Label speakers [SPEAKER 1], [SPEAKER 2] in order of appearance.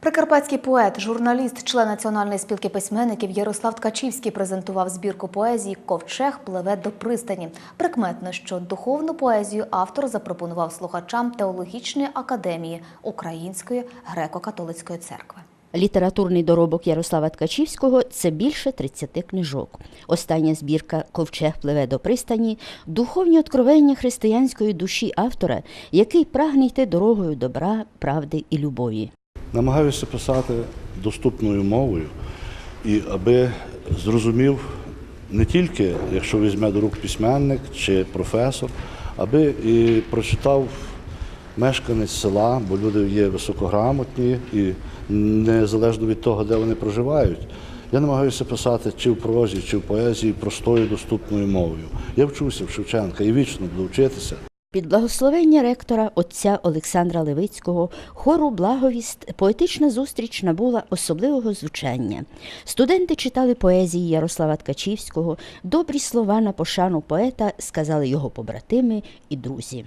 [SPEAKER 1] Прикарпатський поет, журналіст, член Національної спілки письменників Ярослав Ткачівський презентував збірку поезії Ковчег пливе до пристані. Прикметно, що духовну поезію автор запропонував слухачам теологічної академії Української греко-католицької церкви.
[SPEAKER 2] Літературний доробок Ярослава Ткачівського це більше 30 книжок. Остання збірка Ковчег пливе до пристані духовні откровення християнської душі автора, який прагне йти дорогою добра, правди і любові.
[SPEAKER 3] Намагаюся писати доступною мовою, і аби зрозумів не тільки, якщо візьме до рук письменник чи професор, аби і прочитав мешканець села, бо люди є високограмотні і незалежно від того, де вони проживають. Я намагаюся писати чи в прозі, чи в поезії простою доступною мовою. Я вчуся в Шевченка і вічно буду вчитися.
[SPEAKER 2] Під благословення ректора отця Олександра Левицького хору Благовіст поетична зустріч набула особливого звучання. Студенти читали поезії Ярослава Ткачівського, добрі слова на пошану поета сказали його побратими і друзі.